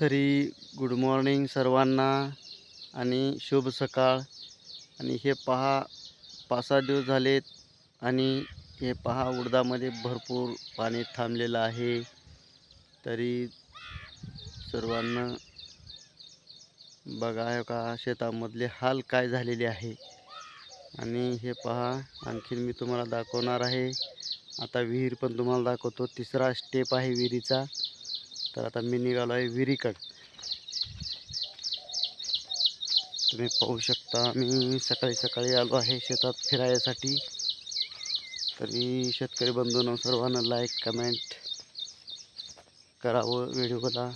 तरी good morning सर्वांना आणि शुभ सकाळ. आणि हे पहा पाच सहा दिवस झालेत आणि हे पहा उडदामध्ये भरपूर पाणी थांबलेलं आहे. तरी सर्वांना बघा का शेतामधले हाल काय झालेले आहे. आणि हे पहा आणखीन मी तुम्हाला दाखवणार आहे. आता विहीर पण तुम्हाला दाखवतो. तिसरा स्टेप आहे विहिरीचा. तर आता मी निघालो आहे विहिरीकड. तुम्ही पाहू शकता मी सकाळी सकाळी आलो आहे शेतात फिरायसाठी. तरी शेतकरी बंधूंनो सर्वांना लाईक कमेंट करावं व्हिडिओला.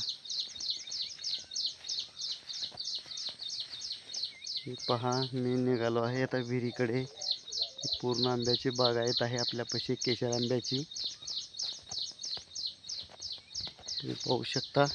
पहा मी निघालो आहे आता विहिरीकडे. पूर्ण आंब्याची बागायत आहे आपल्यापाशी केशर आंब्याची. तुम्ही पाहू शकता.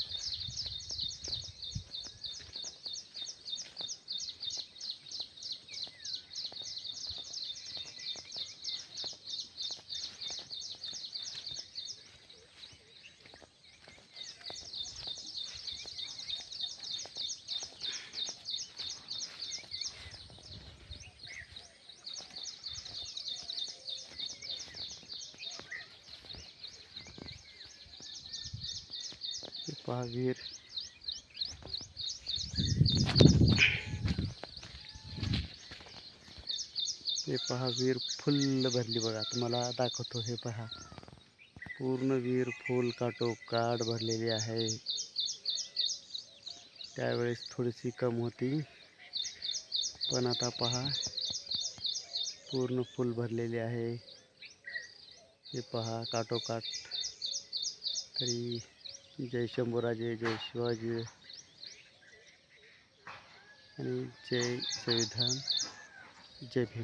विहीर हे पहा विहीर फुल्ल भरली बघा, तुम्हाला दाखवतो हे पहा. पूर्ण विहीर फुल काटो काठ भरलेली आहे. त्यावेळेस थोडीशी कम होती. पण आता पहा, पूर्ण फुल भरलेली हे पहा काठोकाठ तरी जय शंभूराजे जय शिवाजी. आणि जय संविधान जय भीम.